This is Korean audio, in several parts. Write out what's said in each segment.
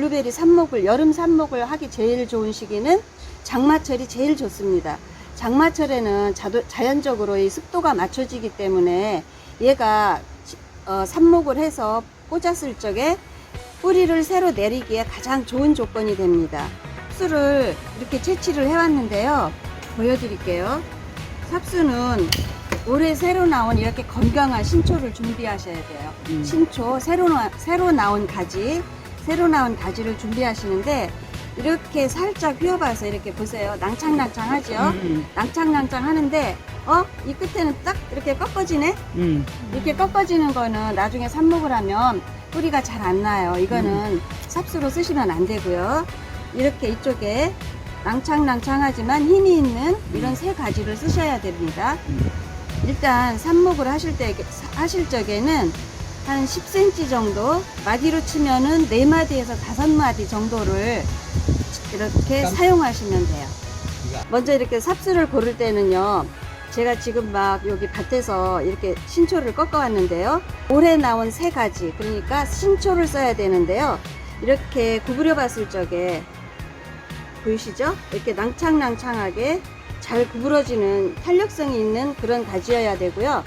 블루베리 삽목을 여름 삽목을 하기 제일 좋은 시기는 장마철이 제일 좋습니다. 장마철에는 자도, 자연적으로 이 습도가 맞춰지기 때문에 얘가 지- 어, 삽목을 해서 꽂았을 적에 뿌리를 새로 내리기에 가장 좋은 조건이 됩니다. 삽수를 이렇게 채취를 해왔는데요. 보여드릴게요. 삽수는 올해 새로 나온 이렇게 건강한 신초를 준비하셔야 돼요. 음. 신초 새로 나, 새로 나온 가지 새로 나온 가지를 준비하시는데 이렇게 살짝 휘어봐서 이렇게 보세요. 낭창낭창하죠. 음, 낭창낭창 하는데 어? 이 끝에는 딱 이렇게 꺾어지네? 음. 이렇게 꺾어지는 거는 나중에 삽목을 하면 뿌리가 잘 안 나요. 이거는 삽수로 쓰시면 안 되고요. 이렇게 이쪽에 낭창낭창하지만 힘이 있는 이런 새 가지를 쓰셔야 됩니다. 일단 삽목을 하실 때 하실 적에는 한 10cm 정도 마디로 치면은 4마디에서 5마디 정도를 이렇게 깜- 사용하시면 돼요. 먼저 이렇게 삽수를 고를 때는요. 제가 지금 막 여기 밭에서 이렇게 신초를 꺾어 왔는데요. 올해 나온 세 가지. 그러니까 신초를 써야 되는데요. 이렇게 구부려 봤을 적에 보이시죠? 이렇게 낭창낭창하게 잘 구부러지는 탄력성이 있는 그런 가지여야 되고요.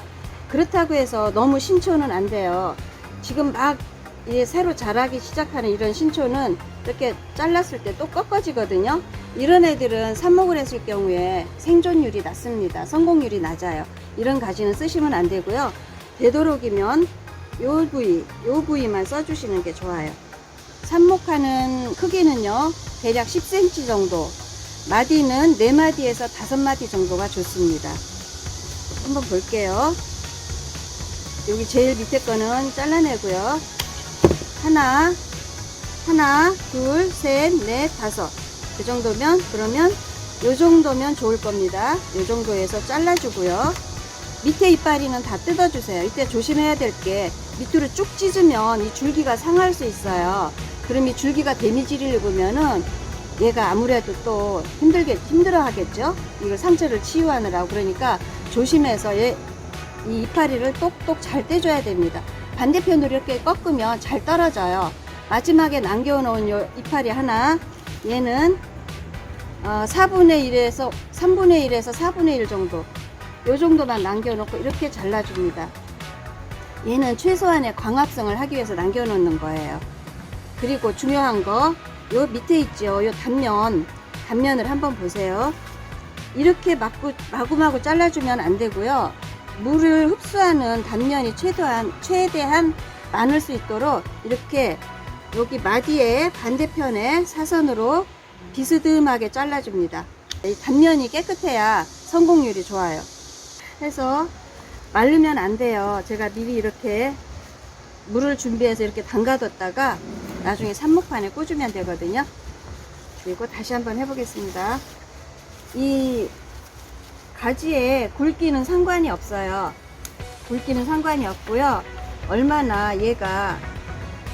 그렇다고 해서 너무 신초는 안 돼요. 지금 막이 새로 자라기 시작하는 이런 신초는 이렇게 잘랐을 때 또 꺾어지거든요. 이런 애들은 삽목을 했을 경우에 생존율이 낮습니다. 성공률이 낮아요. 이런 가지는 쓰시면 안 되고요. 되도록이면 요 부위, 요 부위만 써주시는 게 좋아요. 삽목하는 크기는요, 대략 10cm 정도. 마디는 4마디에서 5마디 정도가 좋습니다. 한번 볼게요. 여기 제일 밑에 거는 잘라내고요. 하나, 하나, 둘, 셋, 넷, 다섯. 그 정도면, 그러면 요 정도면 좋을 겁니다. 요 정도에서 잘라주고요. 밑에 이파리는 다 뜯어주세요. 이때 조심해야 될 게 밑으로 쭉 찢으면 이 줄기가 상할 수 있어요. 그럼 이 줄기가 데미지를 입으면은 얘가 아무래도 또 힘들게 힘들어 하겠죠. 이걸 상처를 치유하느라고 그러니까 조심해서 얘, 이 이파리를 똑똑 잘 떼줘야 됩니다. 반대편으로 이렇게 꺾으면 잘 떨어져요. 마지막에 남겨놓은 요 이파리 하나 얘는 어, 4분의 1에서 3분의 1에서 4분의 1 정도 요 정도만 남겨놓고 이렇게 잘라줍니다. 얘는 최소한의 광합성을 하기 위해서 남겨놓는 거예요. 그리고 중요한 거, 요 밑에 있죠. 요 단면, 단면을 한번 보세요. 이렇게 마구, 마구마구 잘라주면 안 되고요. 물을 흡수하는 단면이 최대한, 최대한 많을 수 있도록 이렇게 여기 마디에 반대편에 사선으로 비스듬하게 잘라줍니다. 이 단면이 깨끗해야 성공률이 좋아요. 해서 마르면 안 돼요. 제가 미리 이렇게 물을 준비해서 이렇게 담가뒀다가 나중에 삽목판에 꽂으면 되거든요. 그리고 다시 한번 해보겠습니다. 이 가지에 굵기는 상관이 없어요. 굵기는 상관이 없고요. 얼마나 얘가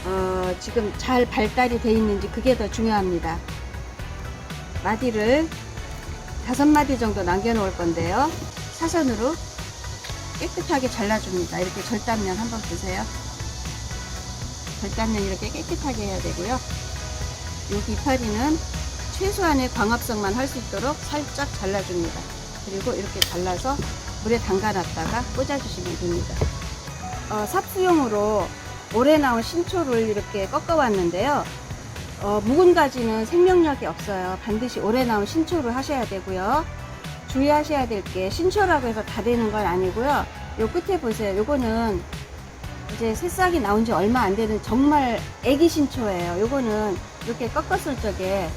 어, 지금 잘 발달이 돼 있는지 그게 더 중요합니다. 마디를 다섯 마디 정도 남겨 놓을 건데요. 사선으로 깨끗하게 잘라줍니다. 이렇게 절단면 한번 보세요. 절단면 이렇게 깨끗하게 해야 되고요. 여기 이파리는 최소한의 광합성만 할 수 있도록 살짝 잘라줍니다. 그리고 이렇게 잘라서 물에 담가놨다가 꽂아주시면 됩니다. 어, 삽수용으로 올해 나온 신초를 이렇게 꺾어왔는데요. 어, 묵은 가지는 생명력이 없어요. 반드시 올해 나온 신초를 하셔야 되고요. 주의하셔야 될 게 신초라고 해서 다 되는 건 아니고요. 요 끝에 보세요. 요거는 이제 새싹이 나온 지 얼마 안 되는 정말 애기 신초예요. 요거는 이렇게 꺾었을 적에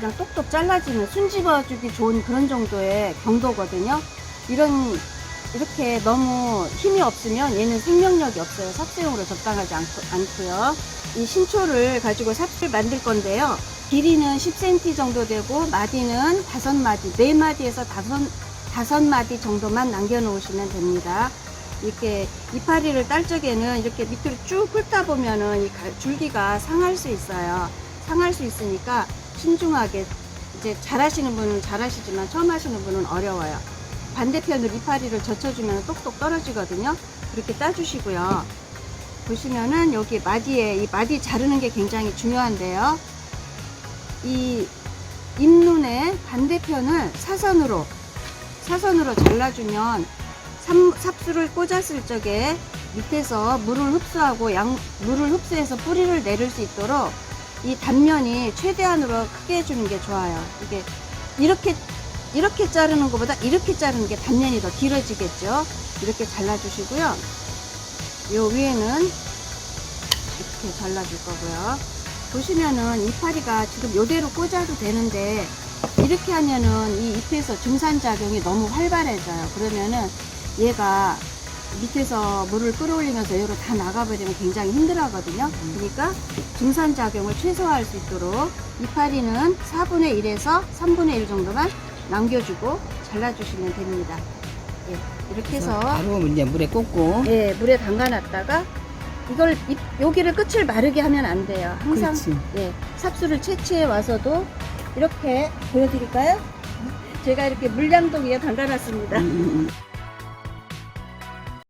그냥 똑똑 잘라지는 순집어주기 좋은 그런 정도의 경도거든요. 이런 이렇게 너무 힘이 없으면 얘는 생명력이 없어요. 삽수용으로 적당하지 않고, 않고요. 이 신초를 가지고 삽을 만들 건데요. 길이는 10cm 정도 되고 마디는 5마디, 4마디에서 5, 5마디 정도만 남겨 놓으시면 됩니다. 이렇게 이파리를 딸 적에는 이렇게 밑으로 쭉 훑다 보면은 이 가- 줄기가 상할 수 있어요. 상할 수 있으니까 신중하게 이제 잘하시는 분은 잘하시지만 처음 하시는 분은 어려워요. 반대편으로 이파리를 젖혀주면 똑똑 떨어지거든요. 그렇게 따주시고요. 보시면은 여기 마디에 이 마디 자르는 게 굉장히 중요한데요. 이 잎눈의 반대편을 사선으로 사선으로 잘라주면 삼- 삽수를 꽂았을 적에 밑에서 물을 흡수하고 양 물을 흡수해서 뿌리를 내릴 수 있도록 이 단면이 최대한으로 크게 해주는 게 좋아요. 이게 이렇게 이렇게 자르는 것보다 이렇게 자르는 게 단면이 더 길어지겠죠. 이렇게 잘라주시고요. 요 위에는 이렇게 잘라줄 거고요. 보시면은 이파리가 지금 요대로 꽂아도 되는데 이렇게 하면은 이 잎에서 증산작용이 너무 활발해져요. 그러면은 얘가 밑에서 물을 끌어올리면서 여기로 다 나가버리면 굉장히 힘들어 하거든요. 그러니까 증산작용을 최소화할 수 있도록 이파리는 4분의 1에서 3분의 1 정도만 남겨주고 잘라주시면 됩니다. 예, 이렇게 해서 바로 이제 물에 꽂고. 예, 물에 담가놨다가 이걸 잎, 여기를 끝을 마르게 하면 안 돼요. 항상 그렇지. 예, 삽수를 채취해 와서도 이렇게 보여드릴까요? 제가 이렇게 물량동 위에 담가놨습니다. 음, 음, 음.